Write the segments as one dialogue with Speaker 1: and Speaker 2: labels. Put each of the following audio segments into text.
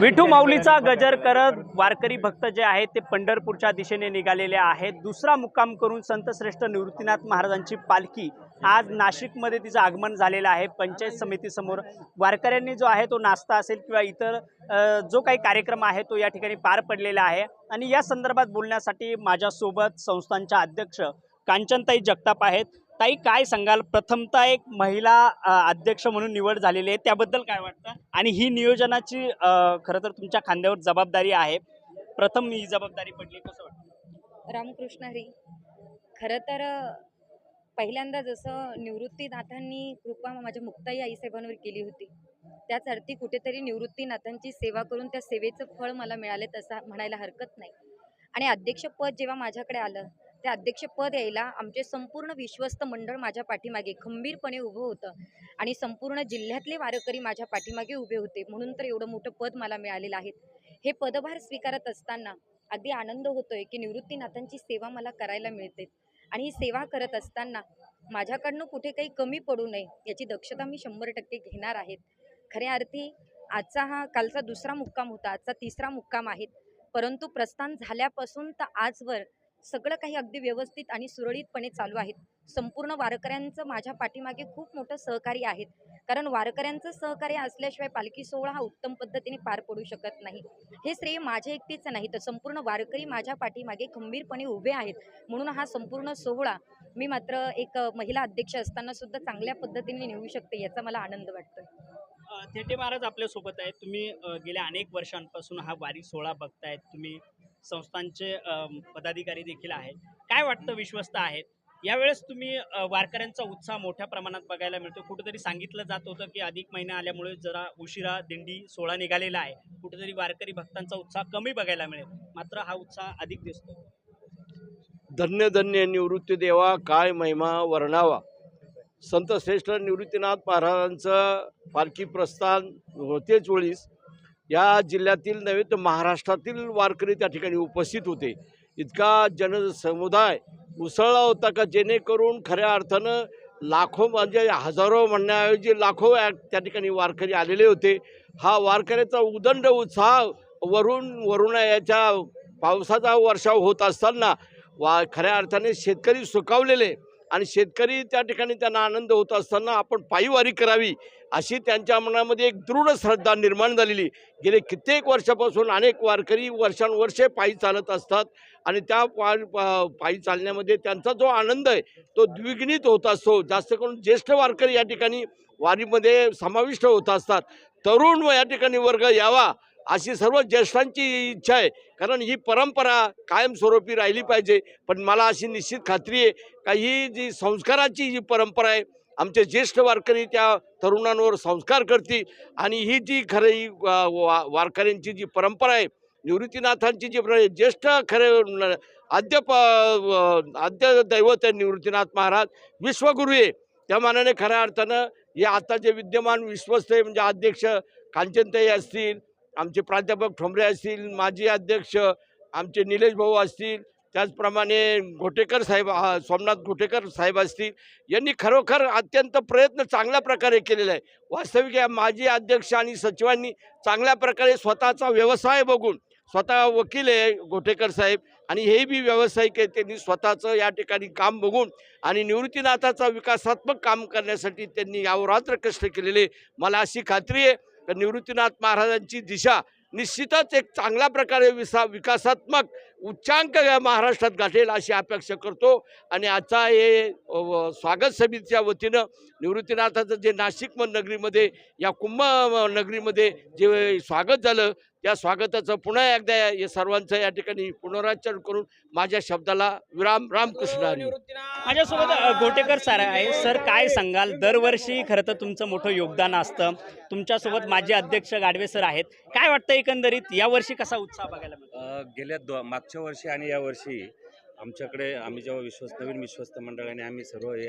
Speaker 1: विठू माऊलीचा गजर करत वारकरी भक्त जे आहेत ते पंढरपूरच्या दिशेने निघालेले आहेत. दुसरा मुक्काम करून संत श्रेष्ठ निवृत्तीनाथ महाराजांची पालखी आज नाशिकमध्ये तिचं आगमन झालेलं आहे. पंचायत समितीसमोर वारकऱ्यांनी जो आहे तो नाश्ता असेल किंवा इतर जो काही कार्यक्रम आहे तो या ठिकाणी पार पडलेला आहे. आणि या संदर्भात बोलण्यासाठी माझ्यासोबत संस्थांच्या अध्यक्ष कांचनताई जगताप आहेत. ताई काय सांगाल? प्रथमतः एक महिला अध्यक्ष म्हणून निवड झालेली आहे. त्याबद्दल काय वाटतं? आणि ही नियोजनाची खरं तर तुमच्या खांद्यावर जबाबदारी आहे. प्रथम ही जबाबदारी पडली कसं वाटतं?
Speaker 2: रामकृष्ण हरी खरं तर पहिल्यांदा जसं निवृत्तीनाथांनी कृपा माझ्या मुक्ताई आईसाहेबांवर केली होती त्याच अर्थी कुठेतरी निवृत्तीनाथांची सेवा करून त्या सेवेचं फळ मला मिळाले तसं म्हणायला हरकत नाही. आणि अध्यक्षपद जेव्हा माझ्याकडे आलं त्या अध्यक्षपद यायला आमचे संपूर्ण विश्वस्त मंडळ माझ्या पाठीमागे खंबीरपणे उभं होतं. आणि संपूर्ण जिल्ह्यातले वारकरी माझ्या पाठीमागे उभे होते. म्हणून तर एवढं मोठं पद मला मिळालेलं आहे. हे पदभार स्वीकारत असताना अगदी आनंद होतोय की निवृत्तीनाथांची सेवा मला करायला मिळते. आणि ही सेवा करत असताना माझ्याकडनं कुठे काही कमी पडू नये याची दक्षता मी शंभर टक्के घेणार आहेत खऱ्या अर्थी आजचा हा कालचा दुसरा मुक्काम होता. आजचा तिसरा मुक्काम आहे. परंतु प्रस्थान झाल्यापासून तर आजवर सगळं काही अगदी व्यवस्थित आणि सुरळीतपणे चालू आहेत. संपूर्ण वारकऱ्यांचं माझ्या पाठीमागे खूप मोठं सहकार्य आहे. कारण वारकऱ्यांचं सहकार्य असल्याशिवाय पालखी सोहळा हा उत्तम पद्धतीने पार पडू शकत नाही. हे श्रेय माझे एकटीचं नाही तर संपूर्ण वारकरी माझ्या पाठीमागे खंबीरपणे उभे आहेत. म्हणून हा संपूर्ण सोहळा मी मात्र एक महिला अध्यक्ष असताना सुद्धा चांगल्या पद्धतीने नेऊ शकते याचा मला आनंद वाटतोय.
Speaker 1: थेटे महाराज आपल्यासोबत आहेत. तुम्ही गेल्या अनेक वर्षांपासून हा वारी सोहळा बघतायत. तुम्ही संस्थांचे पदाधिकारी देखील आहेत. काय वाटतं विश्वस्त आहेत? यावेळेस तुम्ही वारकऱ्यांचा उत्साह मोठ्या प्रमाणात बघायला मिळतो. कुठेतरी सांगितलं जात होतं की अधिक महिना आल्यामुळे जरा उशिरा दिंडी सोहळा निघालेला आहे. कुठेतरी वारकरी भक्तांचा उत्साह कमी बघायला मिळेल. मात्र हा उत्साह अधिक दिसतो.
Speaker 3: धन्य धन्य निवृत्ती देवा काय महिमा वर्णावा. संत श्रेष्ठ निवृत्तीनाथ महाराजांचं पालखी प्रस्थान होतेच वेळीस. या जिल्ह्यातील नव्हे तर महाराष्ट्रातील वारकरी त्या ठिकाणी उपस्थित होते. इतका जनसमुदाय उसळला होता का? जेणेकरून खऱ्या अर्थानं लाखो म्हणजे हजारो म्हणण्याऐवजी लाखो त्या ठिकाणी वारकरी आलेले होते. हा वारकऱ्याचा उदंड उत्साह वरून वरून याच्या पावसाचा वर्षाव होत असताना वा खऱ्या अर्थाने शेतकरी सुकावलेले आणि शेतकरी त्या ठिकाणी त्यांना आनंद होत असताना आपण पायीवारी करावी अशी त्यांच्या मनामध्ये एक दृढ श्रद्धा निर्माण झालेली. गेले कित्येक वर्षापासून अनेक वारकरी वर्षानुवर्षे पायी चालत असतात आणि त्या पायी चालण्यामध्ये त्यांचा जो आनंद आहे तो द्विगुणित होत असतो. जास्त करून ज्येष्ठ वारकरी या ठिकाणी वारीमध्ये समाविष्ट होत असतात. तरुण व या ठिकाणी वर्ग यावा अशी सर्व ज्येष्ठांची इच्छा आहे. कारण ही परंपरा कायमस्वरूपी राहिली पाहिजे. पण मला अशी निश्चित खात्री आहे का ही जी संस्काराची जी परंपरा आहे आमचे ज्येष्ठ वारकरी त्या तरुणांवर संस्कार करतील आणि ही जी खरं ही वा- वारकऱ्यांची जी परंपरा आहे निवृत्तीनाथांची जी ज्येष्ठ खरे आद्य प आद्य दैवत आहे निवृत्तीनाथ महाराज विश्वगुरू आहे. त्या मानाने खऱ्या अर्थानं हे आता जे विद्यमान विश्वस्त आहे म्हणजे अध्यक्ष कांचनताई असतील आमचे प्राध्यापक ठोंबरे असतील माजी अध्यक्ष आमचे निलेश भाऊ असतील त्याचप्रमाणे घोटेकर साहेब सोमनाथ घोटेकर साहेब असतील यांनी खरोखर अत्यंत प्रयत्न चांगल्या प्रकारे केलेला आहे. वास्तविक या माजी अध्यक्ष आणि सचिवांनी चांगल्या प्रकारे स्वतःचा व्यवसाय बघून स्वतः वकील आहे घोटेकर साहेब आणि हे बी व्यावसायिक आहे त्यांनी स्वतःचं या ठिकाणी काम बघून आणि निवृत्तीनाथाचा विकासात्मक काम करण्यासाठी त्यांनी यावरात्र कष्ट केलेले. मला अशी खात्री आहे तर निवृत्तीनाथ महाराजांची दिशा निश्चितच एक चांगल्या प्रकारे विसा विकासात्मक उच्चांक या महाराष्ट्रात गाठेल अशी अपेक्षा करतो. आणि आजचा हे व, स्वागत समितीच्या वतीनं निवृत्तीनाथाचं जे नाशिक नगरीमध्ये या कुंभ नगरीमध्ये जे स्वागत झालं त्या स्वागताचं पुन्हा एकदा या या सर्वांचं या ठिकाणी पुनराचरण करून माझ्या शब्दाला विराम रामकृष्ण
Speaker 1: माझ्यासोबत गोटेकर सर आहे. सर काय सांगाल? दरवर्षी खरं तर तुमचं मोठं योगदान असतं. तुमच्यासोबत माजी अध्यक्ष गाडवे सर आहेत. काय वाटतं एकंदरीत? यावर्षी कसा उत्साह बघायला मिळतो?
Speaker 4: गेल्या दो मागच्या वर्षी आणि या वर्षी आमच्याकडे आम्ही जेव्हा विश्वस्त नवीन विश्वस्त मंडळाने आम्ही सर्व हे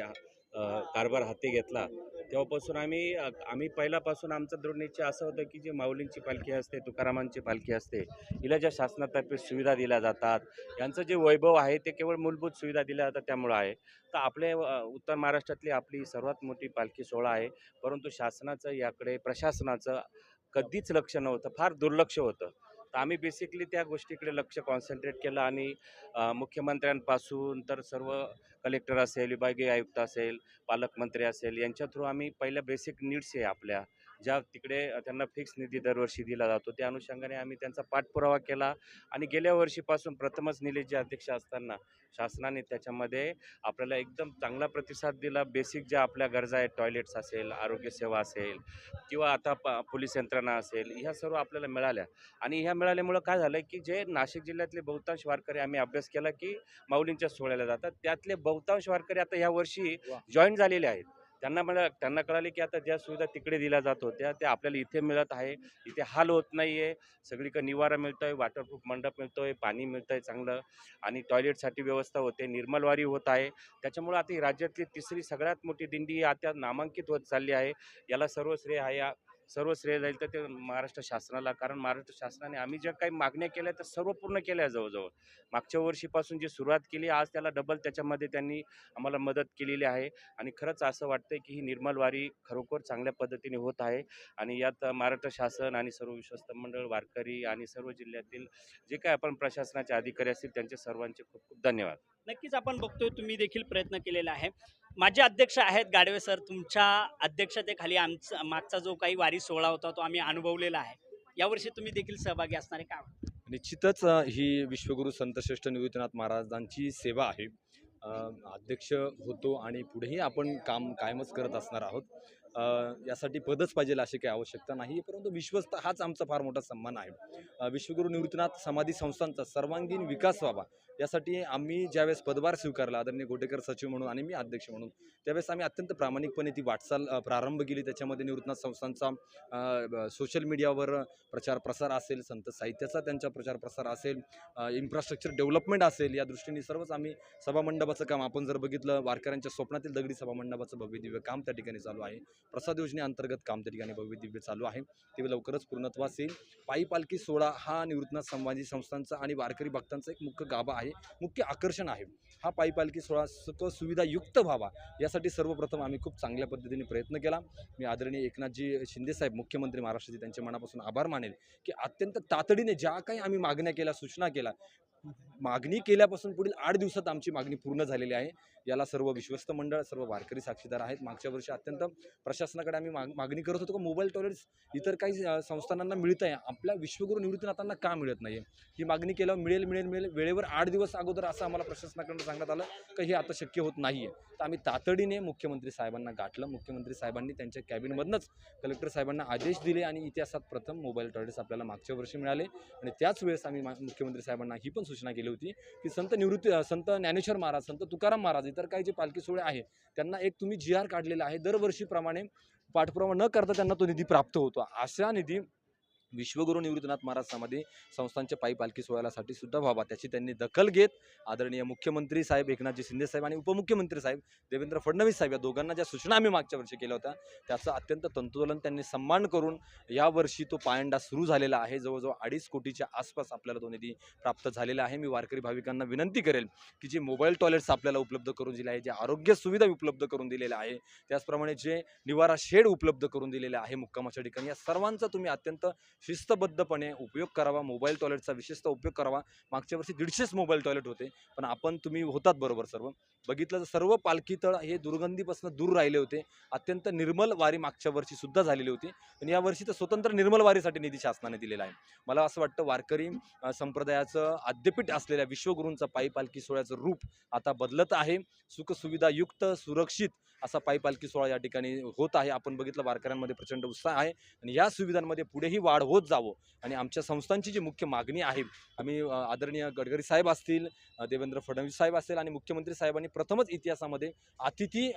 Speaker 4: कारभार हाती घेतला तेव्हापासून आम्ही आम्ही पहिल्यापासून आमचं दृढ निश्चय असं होतं की जी माऊलींची पालखी असते तुकारामांची पालखी असते हिला ज्या शासनातर्फे सुविधा दिल्या जातात यांचं जे वैभव आहे ते केवळ मूलभूत सुविधा दिल्या जातात त्यामुळं आहे. तर आपले उत्तर महाराष्ट्रातली आपली सर्वात मोठी पालखी सोहळा आहे. परंतु शासनाचं याकडे प्रशासनाचं कधीच लक्ष नव्हतं फार दुर्लक्ष होतं. आम्ही बेसिकली त्या गोष्टीकडे लक्ष कॉन्सन्ट्रेट केलं आणि मुख्यमंत्र्यांपासून तर सर्व कलेक्टर असेल विभागीय आयुक्त असेल पालकमंत्री असेल यांच्या थ्रू आम्ही पहिल्या बेसिक नीड्स आहे आपल्या ज्या तिकडे त्यांना फिक्स निधी दरवर्षी दिला जातो त्या अनुषंगाने आम्ही त्यांचा पाठपुरावा केला. आणि गेल्या वर्षीपासून प्रथमच निलेशजी अध्यक्ष असताना शासनाने त्याच्यामध्ये आपल्याला एकदम चांगला प्रतिसाद दिला. बेसिक ज्या आपल्या गरजा आहेत टॉयलेट्स असेल आरोग्यसेवा असेल किंवा आता प पोलीस यंत्रणा असेल ह्या सर्व आपल्याला मिळाल्या. आणि ह्या मिळाल्यामुळं काय झालं की जे नाशिक जिल्ह्यातले बहुतांश वारकरी आम्ही अभ्यास केला की माऊलींच्या सोहळ्याला जातात. त्यातले बहुतांश वारकरी आता ह्या वर्षी जॉईन झालेले आहेत. त्यांना मला त्यांना कळाले की आता ज्या सुविधा तिकडे दिल्या जात होत्या त्या आपल्याला इथे मिळत आहे. इथे हाल होत नाही आहे सगळीकडे निवारा मिळतो आहे वॉटरप्रूफ मंडप मिळतो आहे पाणी मिळतं आहे चांगलं आणि टॉयलेटसाठी व्यवस्था होते निर्मलवारी होत आहे. त्याच्यामुळं आता ही राज्यातली तिसरी सगळ्यात मोठी दिंडी ही आता नामांकित होत चालली आहे. याला सर्व श्रेय आहे या सर्व श्रेय जाईल तर ते महाराष्ट्र शासनाला. कारण महाराष्ट्र शासनाने आम्ही ज्या काही मागण्या केल्या त्या सर्व पूर्ण केल्या जवळजवळ. मागच्या वर्षीपासून जी सुरुवात केली आज त्याला डबल त्याच्यामध्ये त्यांनी आम्हाला मदत केलेली आहे. आणि खरंच असं वाटतं की ही निर्मल वारी खरोखर चांगल्या पद्धतीने होत आहे. आणि यात महाराष्ट्र शासन आणि सर्व विश्वस्त मंडळ वारकरी आणि सर्व जिल्ह्यातील जे काय आपण प्रशासनाचे अधिकारी असतील त्यांचे सर्वांचे खूप खूप धन्यवाद.
Speaker 1: नक्कीच आपण बघतोय तुम्ही देखील प्रयत्न केलेला आहे. माझे अध्यक्ष आहेत गाडवे सर. तुमच्या अध्यक्षतेखाली आमचा मागचा जो काही वारी सोहळा होता तो आम्ही अनुभवलेला आहे. यावर्षी तुम्ही देखील सहभागी असणार आहे
Speaker 5: निश्चितच ही विश्वगुरु संतश्रेष्ठ निवृत्तीनाथ महाराजांची सेवा आहे. अध्यक्ष होतो आणि पुढेही आपण काम कायमच करत असणार आहोत. यासाठी पदच पाहिजे अशी काही आवश्यकता नाही परंतु विश्वस्त हाच आमचा फार मोठा सन्मान आहे. विश्वगुरू निवृत्तनाथ निवृत्तीनाथ समाधी संस्थांचा सर्वांगीण विकास व्हावा. यासाठी आम्ही ज्यावेळेस पदभार स्वीकारला आदरणीय गोटेकर सचिव म्हणून आणि मी अध्यक्ष म्हणून त्यावेळेस आम्ही अत्यंत प्रामाणिकपणे ती वाटचाल प्रारंभ केली. त्याच्यामध्ये निवृत्तनाथ संस्थांचा सोशल मीडियावर प्रचार प्रसार असेल संत साहित्याचा त्यांचा प्रचार प्रसार असेल इन्फ्रास्ट्रक्चर डेव्हलपमेंट असेल या दृष्टीने सर्वच आम्ही सभामंडपाचं काम आपण जर बघितलं वारकऱ्यांच्या स्वप्नातील दगडी सभामंडपाचं भव्य दिव्य काम त्या ठिकाणी चालू आहे. प्रसाद योजनेअंतर्गत काम त्या ठिकाणी भव्य दिव्य चालू आहे. ते लवकरच पूर्णत्वास येईल. पायी पालखी सोहळा हा निवृत्तनाथ संभाजी संस्थांचा आणि वारकरी भक्तांचा एक मुख्य गाभा आहे. मुख्य आकर्षण आहे. हा पायी पालखी सोहळा सुख सुविधायुक्त व्हावा यासाठी सर्वप्रथम आम्ही खूप चांगल्या पद्धतीने प्रयत्न केला. मी आदरणीय एकनाथजी शिंदेसाहेब मुख्यमंत्री महाराष्ट्राचे त्यांच्या मनापासून आभार मानेल की अत्यंत तातडीने ज्या काही आम्ही मागण्या केल्या सूचना केल्या मागणी केल्यापासून पुढील आठ दिवसात आमची मागणी पूर्ण झालेली आहे. याला सर्व विश्वस्त मंडळ सर्व वारकरी साक्षीदार आहेत. मागच्या वर्षी अत्यंत प्रशासनाकडे आम्ही माग मागणी करत होतो का मोबाईल टॉयलेट्स इतर काही संस्थानांना मिळत आहे आपल्या विश्वगुरू निवृत्तीनाथांना का मिळत नाही ही मागणी केल्यावर मिळेल मिळेल मिळेल. वेळेवर आठ दिवस अगोदर असं आम्हाला प्रशासनाकडून सांगण्यात आलं का हे आता शक्य होत नाही आहे तर आम्ही तातडीने मुख्यमंत्री साहेबांना गाठलं. मुख्यमंत्री साहेबांनी त्यांच्या कॅबिनमधनंच कलेक्टर साहेबांना आदेश दिले आणि इतिहासात प्रथम मोबाईल टॉयलेट्स आपल्याला मागच्या वर्षी मिळाले. आणि त्याच वेळेस आम्ही मा- मुख्यमंत्री साहेबांना ही पण सूचना केली होती की संत निवृत्ती संत ज्ञानेश्वर महाराज संत तुकाराम महाराज इतर काही जे पालखी सोहळे आहे त्यांना एक तुम्ही जी आर काढलेला आहे दरवर्षीप्रमाणे पाठपुरावा न करता त्यांना तो निधी प्राप्त होतो. अशा निधी विश्वगुरू निवृत्तीनाथ महाराज समाधी संस्थांच्या पायी पालखी सोहळ्यासाठी सुद्धा व्हावा त्याची त्यांनी दखल घेत आदरणीय मुख्यमंत्री साहेब एकनाथजी शिंदे साहेब आणि उपमुख्यमंत्री साहेब देवेंद्र फडणवीस साहेब या दोघांना ज्या सूचना आम्ही मागच्या वर्षी केल्या होत्या त्याचं अत्यंत तंतोलन त्यांनी सन्मान करून यावर्षी तो पायंडा सुरू झालेला आहे. जवळजवळ अडीच कोटीच्या आसपास आपल्याला तो निधी प्राप्त झालेला आहे. मी वारकरी भाविकांना विनंती करेल की जे मोबाईल टॉयलेट्स आपल्याला उपलब्ध करून दिले आहे जे आरोग्य सुविधा उपलब्ध करून दिलेल्या आहे त्याचप्रमाणे जे निवारा शेड उपलब्ध करून दिलेले आहे मुक्कामाच्या ठिकाणी या सर्वांचा तुम्ही अत्यंत शिस्तबद्धपणे उपयोग करावा मोबाईल टॉयलेटचा विशेषतः उपयोग करावा. मागच्या वर्षी दीडशेच मोबाईल टॉयलेट होते पण आपण तुम्ही होतात बरोबर सर्व. बघितलं तर सर्व पालखी तळ हे दुर्गंधीपासून दूर राहिले होते. अत्यंत निर्मल वारी मागच्या वर्षी सुद्धा झालेली होती. आणि या वर्षी तर स्वतंत्र निर्मल वारीसाठी निधी शासनाने दिलेला आहे. मला असं वाटतं वारकरी संप्रदायाचं आद्यपीठ असलेल्या विश्वगुरूंचा पायी पालखी सोहळ्याचं रूप आता बदलत आहे. सुखसुविधायुक्त सुरक्षित असा पायी पालखी सोहळा या ठिकाणी होत आहे. आपण बघितलं वारकऱ्यांमध्ये प्रचंड उत्साह आहे. आणि या सुविधांमध्ये पुढेही वाढ होत जावं. आणि आमच्या संस्थांची जी मुख्य मागणी आहे आम्ही आदरणीय गडकरी साहेब असतील देवेंद्र फडणवीस साहेब असेल आणि मुख्यमंत्री साहेबांनी प्रथमच इतिहासामध्ये अतिथी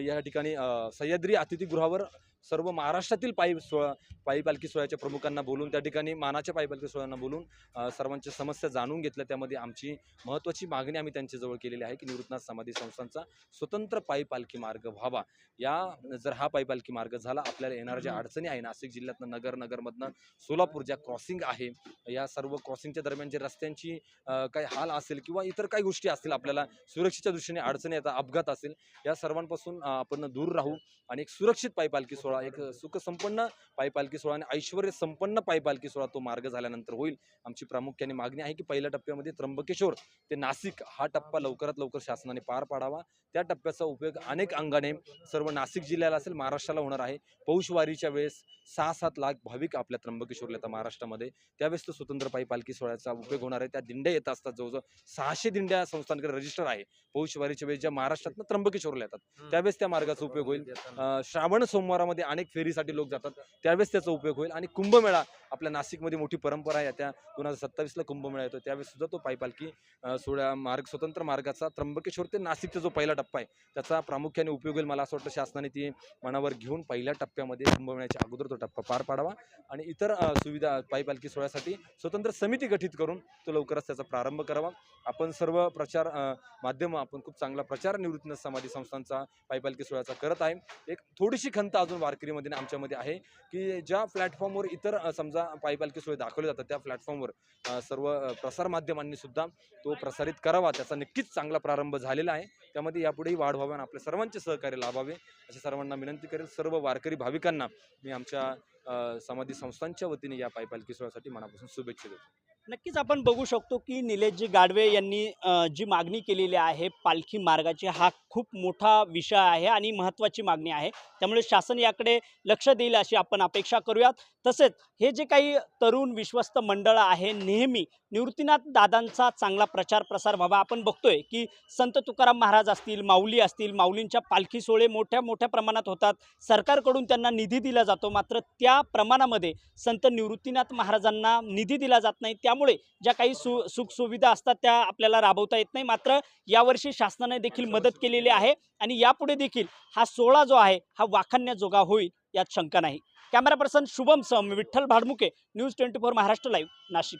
Speaker 5: या ठिकाणी सह्याद्री अतिथीगृहावर सर्व महाराष्ट्रातील पायी सोहळा पायी पालखी सोहळ्याच्या प्रमुखांना बोलून त्या ठिकाणी मानाच्या पायी पालखी सोहळ्यांना बोलून सर्वांच्या समस्या जाणून घेतल्या. त्यामध्ये आमची महत्त्वाची मागणी आम्ही त्यांच्याजवळ केलेली आहे की निवृत्तनाथ समाधी संस्थांचा स्वतंत्र पायी पालखी मार्ग व्हावा. या जर हा पायी पालखी मार्ग झाला आपल्याला येणाऱ्या ज्या अडचणी आहे नाशिक जिल्ह्यातनं नगर नगरमधनं सोलापूर ज्या क्रॉसिंग आहे या सर्व क्रॉसिंगच्या दरम्यान जे रस्त्यांची काही हाल असेल किंवा इतर काही गोष्टी असतील आपल्याला सुरक्षेच्या दृष्टी संघर्षणे अडचणी येतात अपघात असेल या सर्वांपासून आपण दूर राहू आणि एक सुरक्षित पायपालकी सोहळा एक सुखसंपन्न पायपालखी सोहळा आणि ऐश्वर संपन्न पायी सोहळा तो मार्ग झाल्यानंतर होईल आमची प्रामुख्याने मागणी आहे की पहिल्या टप्प्यामध्ये त्र्यंबकेश्वर ते नाशिक हा टप्पा लवकरात लवकर शासनाने पार पाडावा. त्या टप्प्याचा उपयोग अनेक अंगाने सर्व नाशिक जिल्ह्याला असेल महाराष्ट्राला होणार आहे. पौषवारीच्या वेळेस सहा सात लाख भाविक आपल्या त्र्यंबकेश्वरला येतात महाराष्ट्रामध्ये. त्यावेळेस तो स्वतंत्र पायी पालखी सोहळ्याचा उपयोग होणार आहे. त्या दिंड्या येत असतात. जवळजवळ सहाशे दिंड्या संस्थांकडे रजिस्टर आहे. पौषवारीच्या वेळेस ज्या महाराष्ट्रातनं त्र्यंबकेश्वरला येतात त्यावेळेस त्या मार्गाचा उपयोग होईल. श्रावण सोमवारामध्ये अनेक फेरीसाठी लोक जातात त्यावेळेस त्याचा उपयोग होईल. आणि कुंभमेळा आपल्या नाशिकमध्ये मोठी परंपरा आहे. त्या दोन हजार सत्तावीसला कुंभमेळा येतो. त्यावेळेस सुद्धा तो पायी पालखी अं, सोहळा मार्ग स्वतंत्र मार्गाचा त्र्यंबकेश्वर ते नाशिकचा जो पहिला टप्पा आहे त्याचा प्रामुख्याने उपयोग होईल. मला असं वाटतं शासनाने ती मनावर घेऊन पहिल्या टप्प्यामध्ये कुंभमेळ्याच्या अगोदर तो टप्पा पार पाडावा. आणि इतर सुविधा पायी पालखी सोहळ्यासाठी स्वतंत्र समिती गठीत करून तो लवकरच त्याचा प्रारंभ करावा. आपण सर्व प्रचार माध्यमं आपण खूप चांगला प्रचार निवृत्तीनं समाधी संस्थांचा पायपालकी सोहळ्याचा करत आहे. एक थोडीशी खंत अजून वारकरीमध्ये आमच्यामध्ये आहे की ज्या प्लॅटफॉर्मवर इतर समजा पायपालकी पालखी सोहळे दाखवले जातात त्या प्लॅटफॉर्मवर सर्व प्रसारमाध्यमांनी सुद्धा तो प्रसारित करावा त्याचा नक्कीच चांगला प्रारंभ झालेला आहे. त्यामध्ये यापुढेही वाढ व्हावी आणि आपल्या सर्वांचे सहकार्य लाभावे अशी सर्वांना विनंती करेल. सर्व वारकरी भाविकांना मी आमच्या समाधी संस्थांच्या वतीने या पायपालकी सोहळ्यासाठी मनापासून शुभेच्छा देतो.
Speaker 1: नक्कीच आपण बघू शकतो की निलेशजी गाडवे यांनी जी मागणी केलेली आहे पालखी मार्गाची हा खूप मोठा विषय आहे आणि महत्त्वाची मागणी आहे. त्यामुळे शासन याकडे लक्ष देईल अशी आपण अपेक्षा करूयात. तसेच हे जे काही तरुण विश्वस्त मंडळ आहे नेहमी निवृत्तीनाथ दादांचा चांगला प्रचार प्रसार व्हावा. आपण बघतोय की संत तुकाराम महाराज असतील माऊली असतील माऊलींच्या पालखी सोहळे मोठ्या मोठ्या प्रमाणात होतात. सरकारकडून त्यांना निधी दिला जातो. मात्र त्या प्रमाणामध्ये संत निवृत्तीनाथ महाराजांना निधी दिला जात नाही. त्यामुळे ज्या काही सु सुखसुविधा असतात त्या आपल्याला राबवता येत नाही. मात्र यावर्षी शासनाने देखील मदत केलेली केलेली आहे आणि यापुढे देखील हा सोहळा जो आहे हा वाखाणण्याजोगा होईल यात शंका नाही. कॅमेरा पर्सन शुभम सम Vitthal Bhadmuke news twenty four Maharashtra live Nashik.